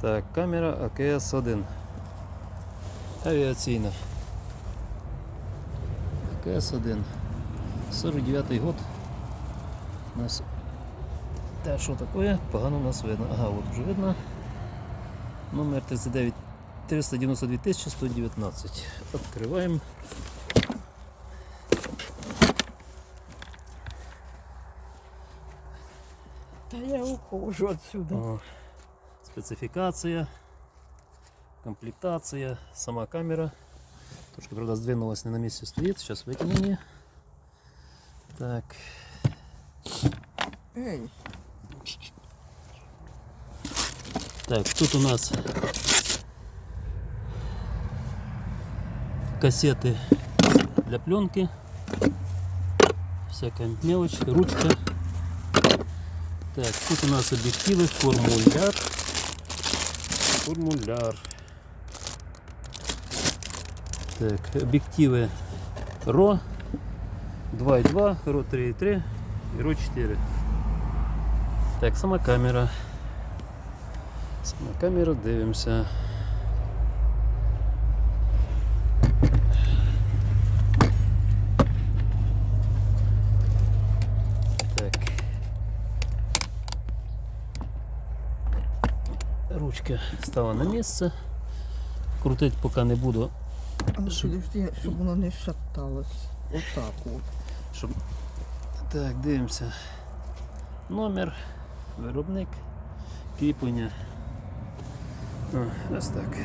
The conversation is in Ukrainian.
Так, камера АКС-1. Авіаційна. АКС-1. 49 год. У нас те, що таке, погано у нас видно. Ага, от вже видно. Номер 39 392 119. Открываем. Та я ухожу отсюда. О, спецификация, комплектация, сама камера. Трошки, правда, сдвинулась, не на месте стоит. Сейчас выкинем. Так, Ей, так, тут у нас кассеты для пленки. Всякая мелочь, ручка. Так, тут у нас объективы, формуляр. Формуляр. Так, объективы RAW 2.2, RAW 3.3 и RAW 4. Так, сама камера. Сама камера, дивимося. Ручка стала на місце. Крутить поки не буду, Щоб- подожди, щоб воно не шаталось. Отак от. щоб. Так, дивимося. Номер, виробник, кріплення. О, ось так.